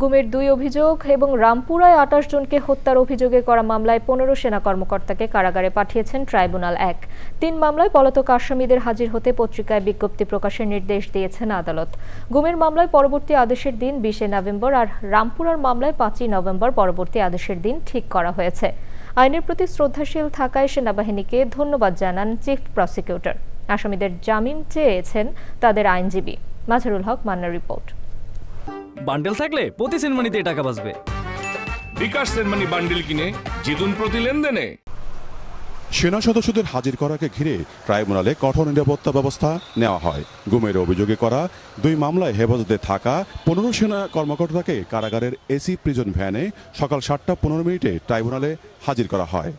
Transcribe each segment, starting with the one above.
গুমের দুই অভিযোগ এবং রামপুরায় আটাশ জনকে হত্যার অভিযোগে করা মামলায় পনেরো সেনা কর্মকর্তাকে কারাগারে পাঠিয়েছেন ট্রাইব্যুনাল এক। তিন মামলায় পলাতক আসামিদের হাজির হতে পত্রিকায় বিজ্ঞপ্তি প্রকাশের নির্দেশ দিয়েছেন আদালত। গুমের মামলায় পরবর্তী আদেশের দিন বিশে নভেম্বর আর রামপুরার মামলায় পাঁচই নভেম্বর পরবর্তী আদেশের দিন ঠিক করা হয়েছে। আইনের প্রতি শ্রদ্ধাশীল থাকায় সেনাবাহিনীকে ধন্যবাদ জানান চিফ প্রসিকিউটর। আসামিদের জামিন চেয়েছেন তাদের আইনজীবী। মাঝারুল হক মান্নার রিপোর্ট। বান্ডেল থাকলে প্রতি সেনমানিতে টাকা বাঁচবে। বিকাশ সেনমানি বান্ডিল কিনে জিতুন প্রতি লেনদেনে। সেনা সদস্যদের হাজির করাকে ঘিরে ট্রাইব্যুনালে কঠোর নিরাপত্তা ব্যবস্থা নেওয়া হয়। গুমের অভিযোগে করা দুই মামলায় হেফাজতে থাকা পনেরো সেনা কর্মকর্তাকে কারাগারের এসি প্রিজন ভ্যানে সকাল সাতটা পনেরো মিনিটে ট্রাইব্যুনালে হাজির করা হয়।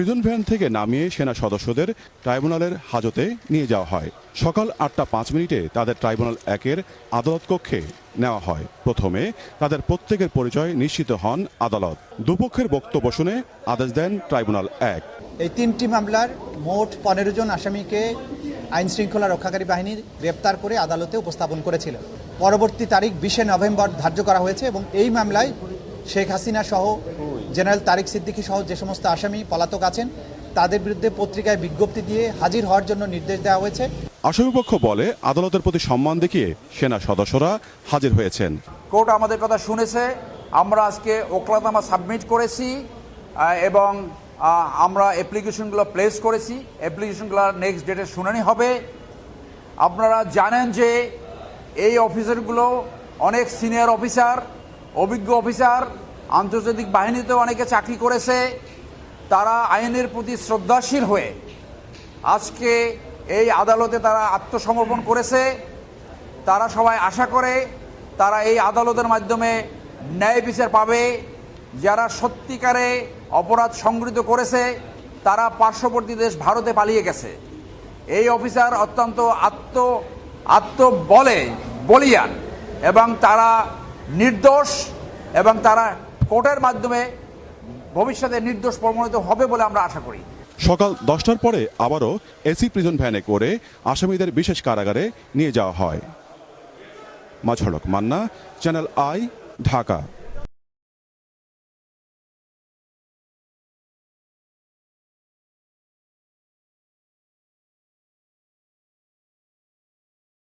প্রিজন ভ্যান থেকে নামিয়ে সেনা সদস্যদের ট্রাইব্যুনালের হাজতে নিয়ে যাওয়া হয়। সকাল আটটা পাঁচ মিনিটে তাদের ট্রাইব্যুনাল একের আদালত কক্ষে নেওয়া হয়। প্রথমে তাদের প্রত্যেকের পরিচয় নিশ্চিত হন আদালত। দুপক্ষের বক্তব্য শুনে আদেশ দেন ট্রাইব্যুনাল এক। এই তিনটি মামলার মোট পনেরো জন আসামিকে আইন শৃঙ্খলা রক্ষাকারী বাহিনীর গ্রেপ্তার করে আদালতে উপস্থাপন করেছিল। পরবর্তী তারিখ বিশে নভেম্বর ধার্য করা হয়েছে এবং এই মামলায় শেখ হাসিনা সহ জেনারেল তারিক সিদ্দিকী সহ যে সমস্ত আসামি পলাতক আছেন তাদের বিরুদ্ধে পত্রিকায় বিজ্ঞপ্তি দিয়ে হাজির হওয়ার জন্য নির্দেশ দেওয়া হয়েছে। আসামিপক্ষ বলে আদালতের প্রতি সম্মান দেখিয়ে সেনা সদস্যরা হাজির হয়েছেন। কোর্ট আমাদের কথা শুনেছে আমরা আজকে ওকলাতামা সাবমিট করেছি এবং আমরা অ্যাপ্লিকেশনগুলো প্লেস করেছি। অ্যাপ্লিকেশনগুলো নেক্সট ডেটে শুনানি হবে। আপনারা জানেন যে এই অফিসারগুলো অনেক সিনিয়র অফিসার অভিজ্ঞ অফিসার আন্তর্জাতিক বাহিনীতে অনেকে চাকরি করেছে, তারা আইনের প্রতি শ্রদ্ধাশীল হয়ে আজকে এই আদালতে তারা আত্মসমর্পণ করেছে। তারা সবাই আশা করে তারা এই আদালতের মাধ্যমে ন্যায় বিচার পাবে। যারা সত্যিকারে অপরাধ সংগৃহীত করেছে, তারা পার্শ্ববর্তী দেশ ভারতে পালিয়ে গেছে। এই অফিসার অত্যন্ত আত্ম আত্মবলে বলিয়ান এবং তারা নির্দোষ এবং তারা কোর্টের মাধ্যমে ভবিষ্যতে নির্দোষ প্রমাণিত হবে বলে আমরা আশা করি। সকাল দশটার পরে আবারও এসি প্রিজন ভ্যানে করে আসামিদের বিশেষ কারাগারে নিয়ে যাওয়া হয়। মাঝড়ক মান্না, চ্যানেল আই, ঢাকা।